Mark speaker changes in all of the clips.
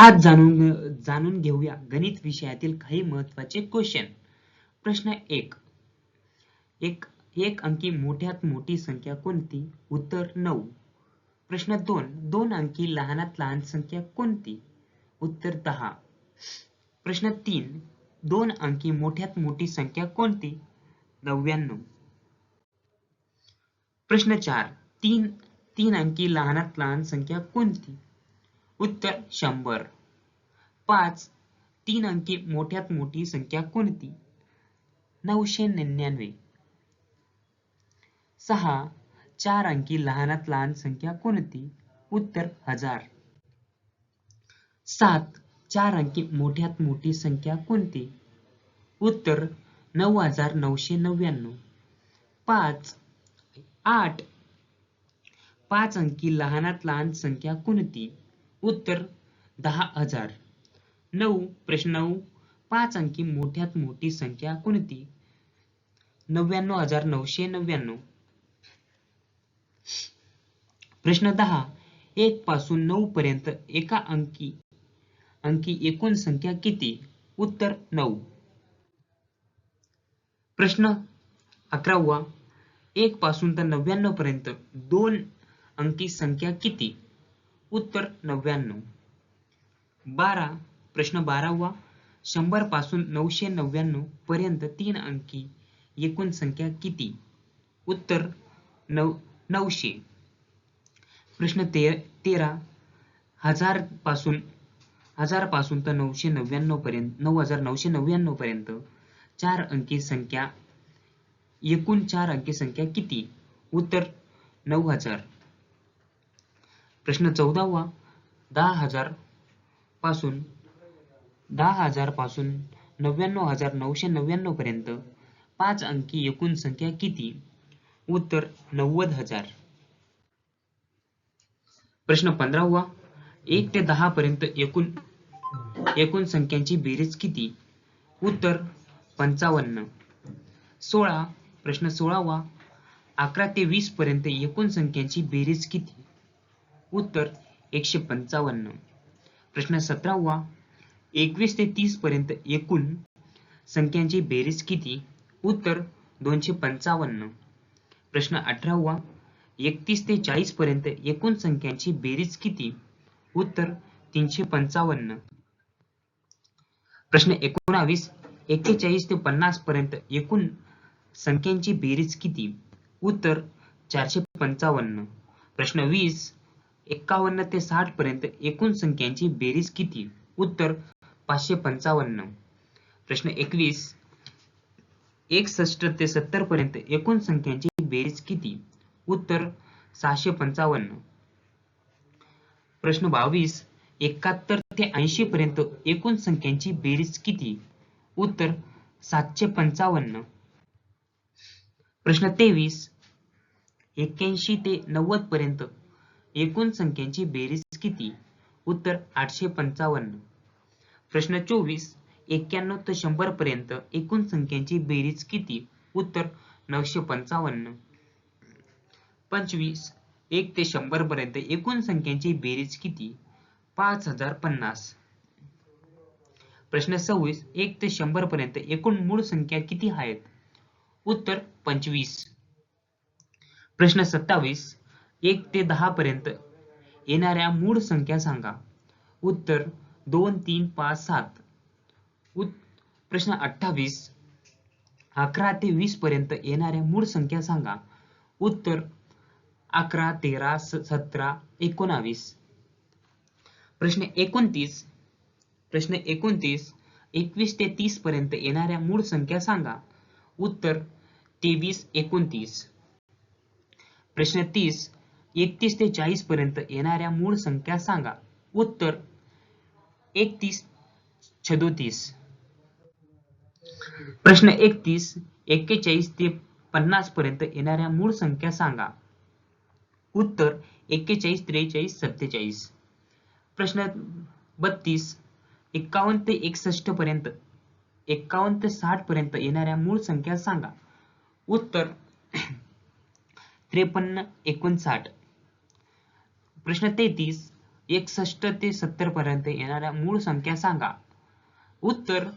Speaker 1: आज जाणून जाणून घेऊया गणित विषयातील काही महत्त्वाचे क्वेश्चन प्रश्न एक. एक एक अंकी मोठ्यात मोठी संख्या कोणती? उत्तर नऊ. प्रश्न दोन. दोन अंकी लहानात लहान संख्या कोणती? उत्तर दहा. प्रश्न तीन. दोन अंकी मोठ्यात मोठी संख्या कोणती? नव्याण्णव. प्रश्न चार. तीन तीन अंकी लहानात लहान संख्या कोणती? उत्तर शंभर. पाच तीन अंकी मोठ्यात मोठी संख्या कोणती? नऊशे निन्यानवे सहा चार अंकी लहानात लहान संख्या कोणती? उत्तर हजार. सात चार अंकी मोठ्यात मोठी संख्या कोणती? उत्तर नऊ हजार नऊशे नव्याण्णव. पाच आठ पाच अंकी लहानात लहान संख्या कोणती? उत्तर दहा हजार. नऊ प्रश्न नऊ पाच अंकी मोठ्यात मोठी संख्या कोणती? नव्याण्णव हजार नऊशे नव्याण्णव. प्रश्न दहा एक पासून नऊ पर्यंत एका अंकी अंकी एकूण संख्या किती? उत्तर नऊ. प्रश्न अकरावा एक पासून तर नव्याण्णव पर्यंत दोन अंकी संख्या किती? उत्तर नव्याण्णव. बारा प्रश्न बारावा शंभरपासून नऊशे नव्याण्णव पर्यंत तीन अंकी एकूण संख्या किती? उत्तर नऊ नऊशे. प्रश्न ते तेरा हजारपासून हजारपासून तर नऊशे नव्याण्णव पर्यंत नऊ हजार नऊशे नव्याण्णव पर्यंत चार अंकी संख्या एकूण चार अंकी संख्या किती? उत्तर नऊ हजार. प्रश्न चौदावा. दहा हजारपासून दहा हजारपासून नव्याण्णव हजार नऊशे नव्याण्णव पर्यंत पाच अंकी एकूण संख्या किती? उत्तर नव्वद हजार. प्रश्न पंधरावा. एक ते दहा पर्यंत एकूण एकूण संख्यांची बेरीज किती? उत्तर पंचावन्न. सोळा प्रश्न सोळावा. अकरा ते वीस पर्यंत एकूण संख्यांची बेरीज किती? उत्तर एकशे पंचावन्न. प्रश्न सतरावा एकवीस ते तीस पर्यंत एकूण संख्यांची बेरीज किती? उत्तर दोनशे पंचावन्न. प्रश्न अठरावा एकतीस ते चाळीस पर्यंत एकूण संख्यांची बेरीज किती? उत्तर तीनशे पंचावन्न. प्रश्न एकोणावीस एक्केचाळीस ते पन्नास पर्यंत एकूण संख्यांची बेरीज किती? उत्तर चारशे पंचावन्न. प्रश्न वीस एक्कावन्न ते साठ पर्यंत एकूण संख्यांची बेरीज किती? उत्तर पाचशे पंचावन्न. प्रश्न एकवीस. एकसष्ट ते सत्तर पर्यंत एकूण संख्यांची बेरीज किती? उत्तर सहाशे पंचावन्न. प्रश्न बावीस. एकाहत्तर ते ऐंशी पर्यंत एकूण संख्यांची बेरीज किती? उत्तर सातशे पंचावन्न. प्रश्न तेवीस. एक्क्याऐंशी ते नव्वद पर्यंत एकूण संख्यांची बेरीज किती? उत्तर आठशे पंचावन्न. प्रश्न चोवीस एक्क्याण्णव ते शंभर पर्यंत एकूण संख्यांची बेरीज किती? उत्तर नऊशे पंचावन्न. पंचवीस एक ते शंभर पर्यंत एकूण संख्यांची बेरीज किती? पाच हजार पन्नास. प्रश्न सव्वीस एक ते शंभर पर्यंत एकूण मूळ संख्या किती आहेत? उत्तर पंचवीस. प्रश्न सत्तावीस एक ते दहा पर्यंत. येणाऱ्या मूळ संख्या सांगा. उत्तर दोन तीन पाच सात. उत् प्रश्न अठ्ठावीस. अकरा ते वीस पर्यंत येणाऱ्या मूळ संख्या सांगा. उत्तर अकरा तेरा सतरा एकोणावीस. प्रश्न एकोणतीस. प्रश्न एकोणतीस. एकवीस ते तीस पर्यंत येणाऱ्या मूळ संख्या सांगा. उत्तर तेवीस एकोणतीस. प्रश्न तीस. एकतीस ते चाळीस पर्यंत येणाऱ्या मूळ संख्या सांगा. उत्तर एकतीस छदोतीस. प्रश्न एकतीस एक्केचाळीस ते पन्नास पर्यंत येणाऱ्या मूळ संख्या सांगा. उत्तर एक्केचाळीस त्रेचाळीस सत्तेचाळीस. प्रश्न बत्तीस एक्कावन्न ते एकसष्ट पर्यंत एक्कावन्न ते साठ पर्यंत येणाऱ्या मूळ संख्या सांगा. उत्तर त्रेपन्न एकोणसाठ. प्रश्न तेहतीस एकसष्ट ते सत्तर पर्यंत येणाऱ्या मूळ संख्या सांगा. उत्तर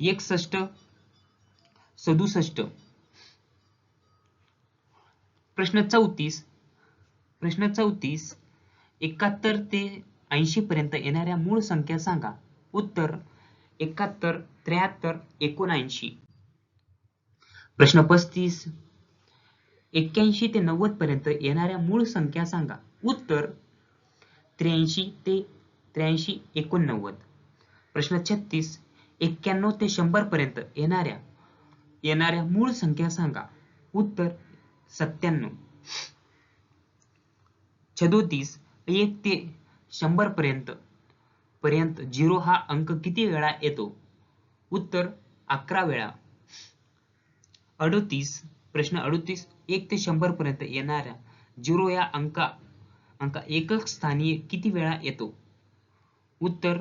Speaker 1: एकसष्ट सदुसष्ट. प्रश्न चौतीस प्रश्न चौतीस एकाहत्तर ते ऐंशी पर्यंत येणाऱ्या मूळ संख्या सांगा. उत्तर एकाहत्तर त्र्याहत्तर एकोणऐंशी. प्रश्न पस्तीस एक्क्याऐंशी ते नव्वद पर्यंत येणाऱ्या मूळ संख्या सांगा. उत्तर त्र्याऐंशी ते त्र्याऐंशी एकोणनव्वद. प्रश्न छत्तीस एक्क्याण्णव ते शंभर पर्यंत येणाऱ्या येणाऱ्या मूळ संख्या सांगा. उत्तर सत्त्याण्णव. छदोतीस एक ते शंभर पर्यंत पर्यंत झिरो हा अंक किती वेळा येतो? उत्तर अकरा वेळा. अडोतीस प्रश्न अडोतीस एक ते शंभर पर्यंत येणाऱ्या झिरो या अंका अंक एकक स्थानी किती वेळा येतो? उत्तर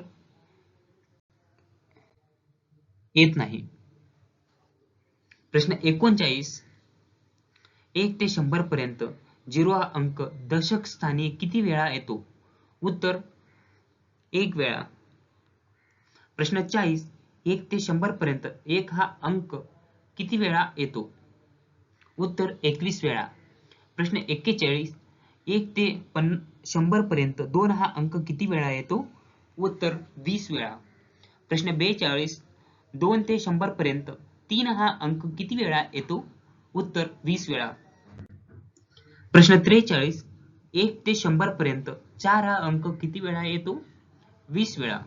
Speaker 1: येत नाही. प्रश्न एकोणचाळीस. एक ते शंभर पर्यंत झिरो हा अंक दशक स्थानी किती वेळा येतो? उत्तर एक वेळा. प्रश्न चाळीस. एक ते शंभर पर्यंत एक हा अंक किती वेळा येतो? उत्तर एकवीस वेळा. प्रश्न एक्केचाळीस. एक ते पन शंभर पर्यंत दोन हा अंक किती वेळा येतो? उत्तर वीस वेळा. प्रश्न बेचाळीस. दोन ते शंभर पर्यंत तीन हा अंक किती वेळा येतो? उत्तर वीस वेळा. प्रश्न त्रेचाळीस. एक ते शंभर पर्यंत चार हा अंक किती वेळा येतो? वीस वेळा.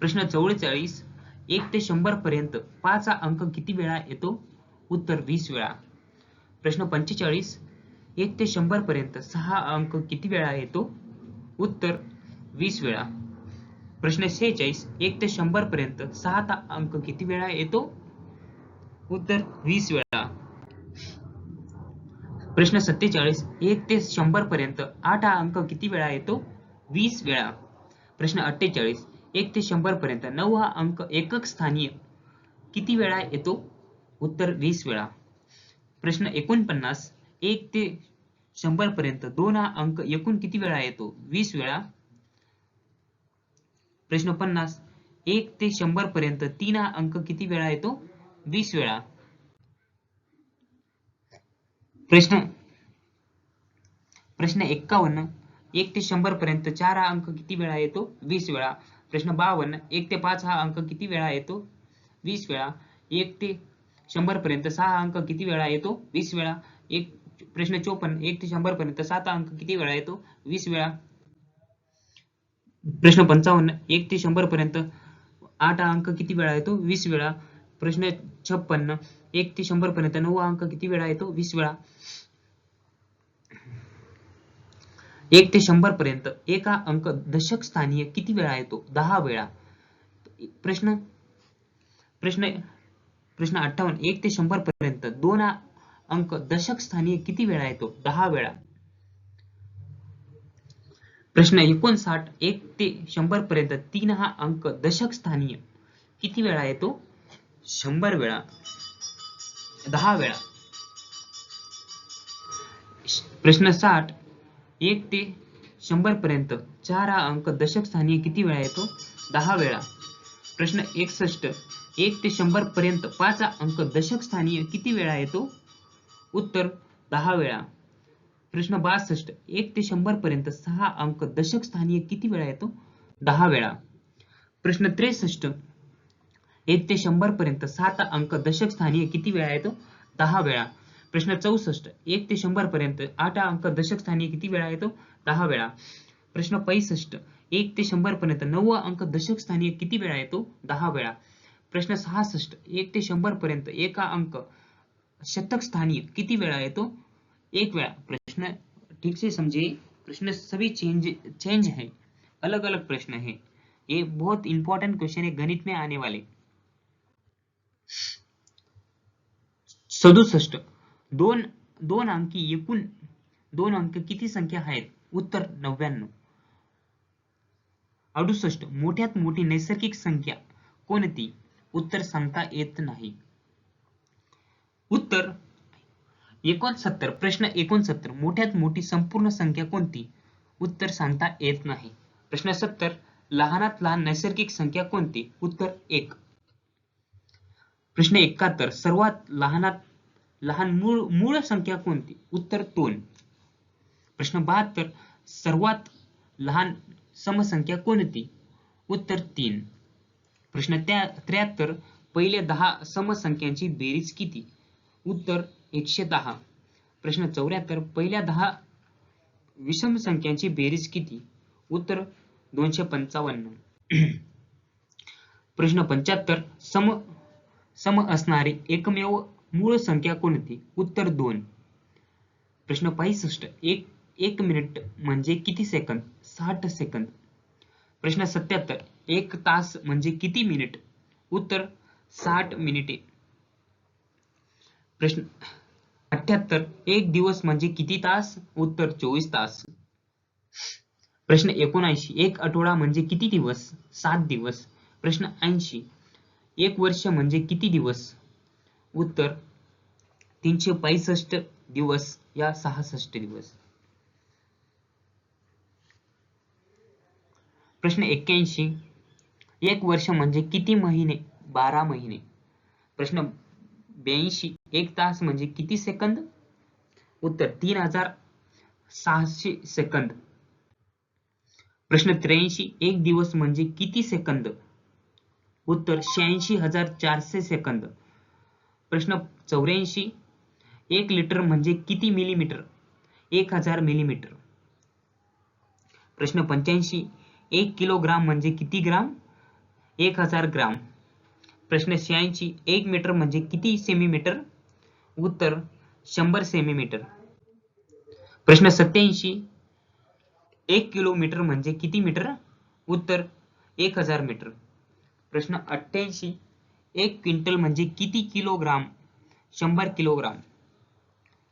Speaker 1: प्रश्न चौवेचाळीस. एक ते शंभर पर्यंत पाच हा अंक किती वेळा येतो? उत्तर वीस वेळा. प्रश्न पंचेचाळीस. एक ते शंभर पर्यंत सहा अंक किती वेळा येतो? उत्तर वीस वेळा. प्रश्न सेहेचाळीस एक ते शंभर पर्यंत सहा ता अंक किती वेळा येतो? उत्तर वीस वेळा. प्रश्न सत्तेचाळीस एक ते शंभर पर्यंत आठ हा अंक किती वेळा येतो? वीस वेळा. प्रश्न अठ्ठेचाळीस एक ते शंभर पर्यंत नऊ हा अंक एकक स्थानीय किती वेळा येतो? उत्तर वीस वेळा. प्रश्न एकोणपन्नास एक ते शंभर पर्यंत. दोन हा अंक एकूण किती वेळा येतो? वीस वेळा. प्रश्न पन्नास. एक ते शंभर पर्यंत. तीन हा अंक किती वेळा येतो? वीस वेळा. प्रश्न. प्रश्न एक्कावन्न. एक ते शंभर पर्यंत चार हा अंक किती वेळा येतो? वीस वेळा. प्रश्न बावन्न. एक ते पाच हा अंक किती वेळा येतो? वीस वेळा. एक ते शंभर पर्यंत सहा अंक किती वेळा येतो? वीस वेळा. एक प्रश्न चोपन्न एक ते शंभर पर्यंत सात अंक किती वेळा येतो? वीस वेळा. प्रश्न पंचावन्न एक ते शंभर पर्यंत आठ अंक किती वेळा येतो? वीस वेळा. प्रश्न छप्पन्न एक ते शंभर पर्यंत नऊ अंक किती वेळा येतो? वीस वेळा. एक ते शंभर पर्यंत एका अंक दशक स्थानीय किती वेळा येतो? दहा वेळा. प्रश्न प्रश्न प्रश्न अठ्ठावन्न एक ते शंभर पर्यंत दोन अंक दशक स्थानीय किती वेळा येतो? दहा वेळा. प्रश्न एकोणसाठ एक ते शंभर पर्यंत तीन हा अंक दशक स्थानीय किती वेळा येतो? शंभर वेळा. दहा वेळा. प्रश्न साठ एक ते शंभर पर्यंत चार हा अंक दशक स्थानीय किती वेळा येतो? दहा वेळा. प्रश्न एकसष्ट एक ते शंभर पर्यंत पाच हा अंक दशक स्थानीय किती वेळा येतो? उत्तर दहा वेळा. प्रश्न बासष्ट. एक ते शंभर पर्यंत सहा अंक दशक स्थानीय किती वेळा येतो? दहा वेळा. प्रश्न त्रेसष्ट. एक ते शंभर पर्यंत सात अंक दशक स्थानीय किती वेळा येतो? दहा वेळा. प्रश्न चौसष्ट. एक ते शंभर पर्यंत आठ अंक दशक स्थानीय किती वेळा येतो? दहा वेळा. प्रश्न पैसष्ट. एक ते शंभर पर्यंत नऊ अंक दशक स्थानीय किती वेळा येतो? दहा वेळा. प्रश्न सहासष्ट. एक ते शंभर पर्यंत एका अंक शतक स्थानीय, किती वेळा येतो? एक वेळा. प्रश्न ठीक से समझिए प्रश्न सभी चेंज चेंज है. अलग अलग प्रश्न है. ये बहुत इंपॉर्टेंट क्वेश्चन है. गणित में आने वाले. सदुसष्ट. दोन दोन अंकी एकूण दोन अंक किती संख्या आहेत? उत्तर नव्याण्णव. अडुसष्ट. मोठ्यात मोठी नैसर्गिक संख्या कोणती? उत्तर सांगता येत नाही. उत्तर. एकोणसत्तर. प्रश्न एकोणसत्तर. मोठ्यात मोठी संपूर्ण संख्या कोणती? उत्तर सांगता येत नाही. प्रश्न सत्तर. लहानात लहान नैसर्गिक संख्या कोणती? उत्तर एक. प्रश्न एकाहत्तर. सर्वात लहानात लहान मूळ मूळ संख्या कोणती? उत्तर दोन. प्रश्न बहात्तर. सर्वात लहान समसंख्या कोणती? उत्तर तीन. प्रश्न त्या त्र्याहत्तर. पहिले दहा समसंख्यांची बेरीज किती? उत्तर एकशे दहा. प्रश्न चौऱ्याहत्तर. पहिल्या दहा विषम संख्यांची बेरीज किती? उत्तर दोनशे पंचावन्न. प्रश्न पंच्याहत्तर. सम सम असणारी एकमेव मूळ संख्या कोणती? उत्तर दोन. प्रश्न पासष्ट. एक एक मिनिट म्हणजे किती सेकंद? साठ सेकंद. प्रश्न सत्याहत्तर. एक तास म्हणजे किती मिनिट? उत्तर साठ मिनिटे. प्रश्न. अठ्याहत्तर. एक दिवस म्हणजे किती तास? उत्तर चोवीस तास. प्रश्न एकोणऐंशी. एक आठवडा म्हणजे किती दिवस? सात दिवस. प्रश्न ऐंशी. एक वर्ष म्हणजे किती दिवस? उत्तर तीनशे पैसष्ट दिवस या सहासष्ट दिवस. प्रश्न एक्क्याऐंशी. एक वर्ष म्हणजे किती महिने? बारा महिने. प्रश्न ब्याऐंशी एक तास म्हणजे किती सेकंद? उत्तर तीन हजार सहाशे सेकंद. प्रश्न त्र्याऐंशी एक दिवस म्हणजे किती सेकंद? उत्तर शहाऐंशी हजार चारशे सेकंद. प्रश्न चौऱ्याऐंशी एक लिटर म्हणजे किती मिलीमीटर? एक हजार मिलीमीटर. प्रश्न पंच्याऐंशी एक किलोग्राम म्हणजे किती ग्राम? एक हजार ग्राम. प्रश्न शहाऐंशी एक मीटर म्हणजे किती सेमीमीटर उत्तर शंभर सेमीमीटर प्रश्न सत्याऐंशी एक किलोमीटर म्हणजे किती मीटर? उत्तर एक हजार मीटर. प्रश्न अठ्ठ्याऐंशी एक क्विंटल म्हणजे किती किलोग्राम? शंभर किलोग्राम.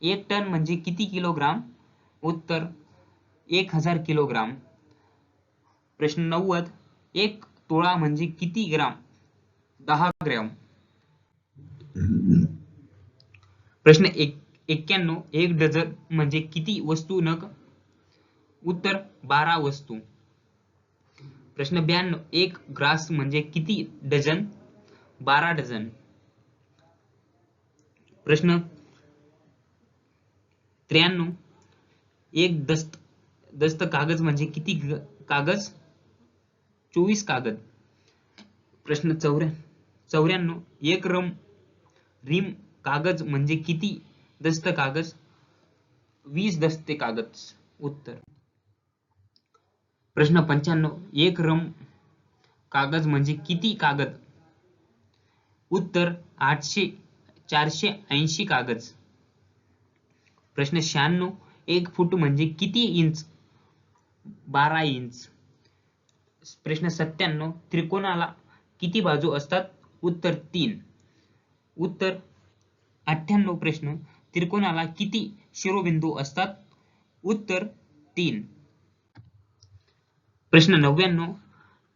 Speaker 1: एक टन म्हणजे किती किलोग्राम? उत्तर एक हजार किलोग्राम. प्रश्न नव्वद एक तोळा म्हणजे किती ग्राम? दहा ग्रॅम. प्रश्न एक एक्क्याण्णव एक डझन म्हणजे किती वस्तू नग उत्तर बारा वस्तू. प्रश्न ब्याण्णव एक ग्रास म्हणजे किती डझन? बारा डझन. प्रश्न त्र्याण्णव एक दस्त दस्त कागज म्हणजे किती कागज? चोवीस कागद. प्रश्न चौऱ्या चौऱ्याण्णव एक रम रिम कागज म्हणजे किती? दस्त कागज? वीस दस्ते कागद उत्तर. प्रश्न पंच्याण्णव एक रम कागज म्हणजे किती कागद? उत्तर आठशे चारशे ऐंशी कागज. प्रश्न शहाण्णव एक फूट म्हणजे किती इंच? बारा इंच. प्रश्न सत्त्याण्णव त्रिकोणाला किती बाजू असतात? उत्तर तीन. उत्तर अठ्ठ्याण्णव प्रश्न. त्रिकोणाला किती शिरोबिंदू असतात? उत्तर तीन. प्रश्न नव्याण्णव.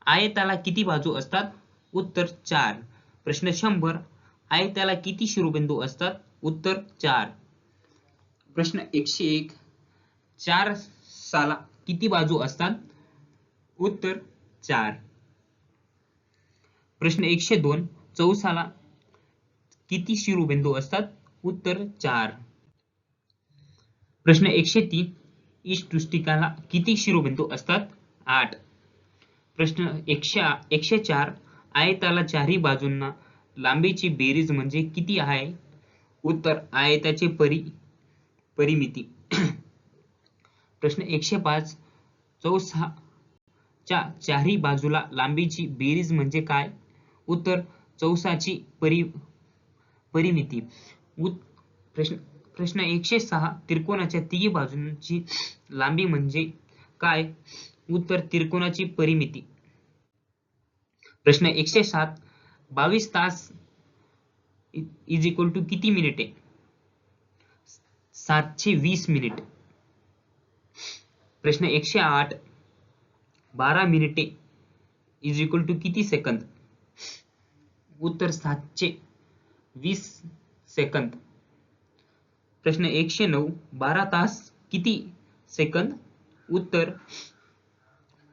Speaker 1: आयताला किती बाजू असतात? उत्तर चार. प्रश्न शंभर. आयताला किती शिरोबिंदू असतात? उत्तर चार. प्रश्न एकशे एक. चार साला किती बाजू असतात? उत्तर चार. प्रश्न एकशे दोन. चौसाला किती शिरोबिंदू असतात? उत्तर चार. प्रश्न एकशे तीन. इष्टुष्टिकाला किती शिरोबिंदू असतात? आठ. प्रश्न एकशे एकशे चार. आयताला चारही बाजूंना लांबीची बेरीज म्हणजे किती आहे? उत्तर आयताचे परी परिमिती. प्रश्न एकशे पाच. चौसा च्या चारही बाजूला लांबीची बेरीज म्हणजे काय? उत्तर चौसाची परि परिमिती. उत प्रश्न प्रश्न एकशे सहा त्रिकोणाच्या तिघी बाजूंची लांबी म्हणजे काय? उत्तर त्रिकोणाची परिमिती. प्रश्न एकशे सात बावीस तास इज इक्वल टू किती मिनिटे सातशे वीस मिनिट प्रश्न एकशे आठ बारा मिनिटे इज इक्वल टू किती सेकंद उत्तर सातशे वीस सेकंद. प्रश्न एकशे नऊ बारा तास किती सेकंद? उत्तर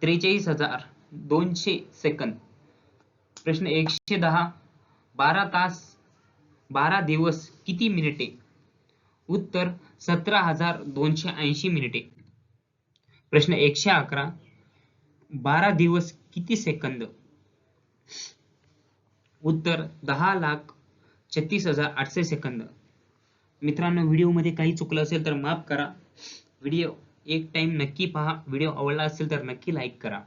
Speaker 1: त्रेचाळीस हजार दोनशे सेकंद. प्रश्न एकशे दहा बारा तास बारा दिवस किती मिनिटे? उत्तर सतरा हजार दोनशे ऐंशी मिनिटे. प्रश्न एकशे अकरा बारा दिवस किती सेकंद? उत्तर दहा लाख छत्तीस हजार आठशे सेकंद. मित्रांनो व्हिडिओमध्ये काही चुकलं असेल तर माफ करा. व्हिडिओ एक टाइम नक्की पहा. व्हिडिओ आवडला असेल तर नक्की लाईक करा.